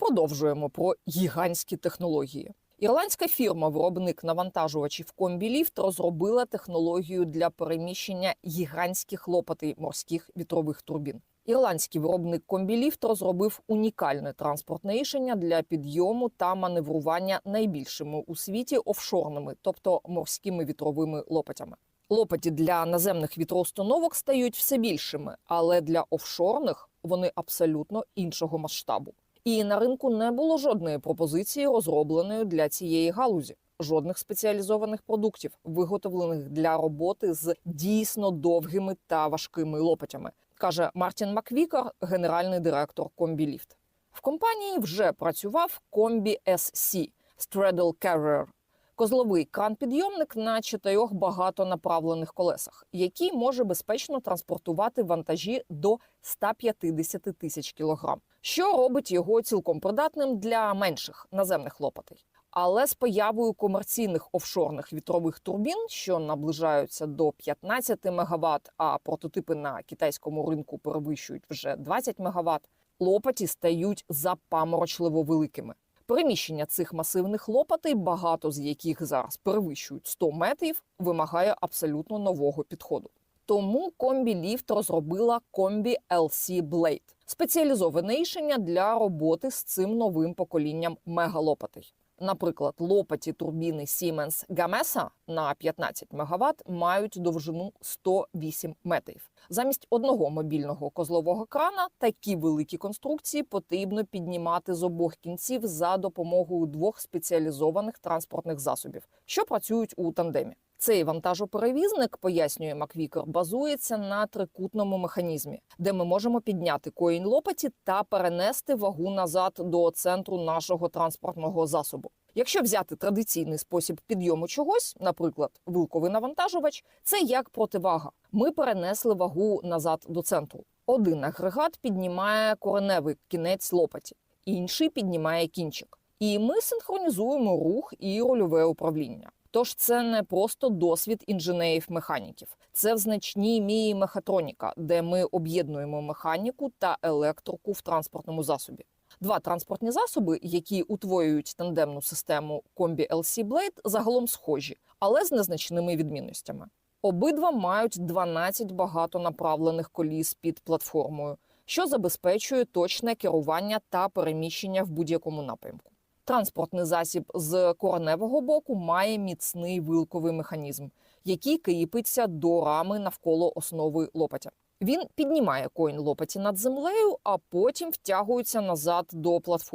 Продовжуємо про гігантські технології. Ірландська фірма-виробник навантажувачів Комбіліфт розробила технологію для переміщення гігантських лопатей морських вітрових турбін. Ірландський виробник Комбіліфт розробив унікальне транспортне рішення для підйому та маневрування найбільшими у світі офшорними, тобто морськими вітровими лопатями. Лопаті для наземних вітроустановок стають все більшими, але для офшорних вони абсолютно іншого масштабу. І на ринку не було жодної пропозиції, розробленої для цієї галузі, жодних спеціалізованих продуктів, виготовлених для роботи з дійсно довгими та важкими лопатями, каже Мартін Маквікар, генеральний директор Комбіліфт. В компанії вже працював Комбі SC – Straddle Carrier – козловий кран-підйомник на чотирьох багатонаправлених колесах, який може безпечно транспортувати вантажі до 150 тисяч кілограм, що робить його цілком придатним для менших наземних лопатей. Але з появою комерційних офшорних вітрових турбін, що наближаються до 15 МВт, а прототипи на китайському ринку перевищують вже 20 МВт, лопаті стають запаморочливо великими. Переміщення цих масивних лопатей, багато з яких зараз перевищують 100 метрів, вимагає абсолютно нового підходу. Тому комбі ліфт розробила комбі LC Blade – спеціалізоване рішення для роботи з цим новим поколінням мегалопатей. Наприклад, лопаті турбіни Siemens Gamesa на 15 МВт мають довжину 108 метрів. Замість одного мобільного козлового крана такі великі конструкції потрібно піднімати з обох кінців за допомогою двох спеціалізованих транспортних засобів, що працюють у тандемі. Цей вантажоперевізник, пояснює Маквікер, базується на трикутному механізмі, де ми можемо підняти коїн лопаті та перенести вагу назад до центру нашого транспортного засобу. Якщо взяти традиційний спосіб підйому чогось, наприклад, вилковий навантажувач, це як противага. Ми перенесли вагу назад до центру. Один агрегат піднімає кореневий кінець лопаті, інший піднімає кінчик. І ми синхронізуємо рух і рольове управління. Тож це не просто досвід інженерів-механіків, це в значній мірі мехатроніка, де ми об'єднуємо механіку та електрику в транспортному засобі. Два транспортні засоби, які утворюють тандемну систему комбі LC Blade, загалом схожі, але з незначними відмінностями. Обидва мають 12 багатонаправлених коліс під платформою, що забезпечує точне керування та переміщення в будь-якому напрямку. Транспортний засіб з кореневого боку має міцний вилковий механізм, який кріпиться до рами навколо основи лопатя. Він піднімає коін лопаті над землею, а потім втягується назад до платформи.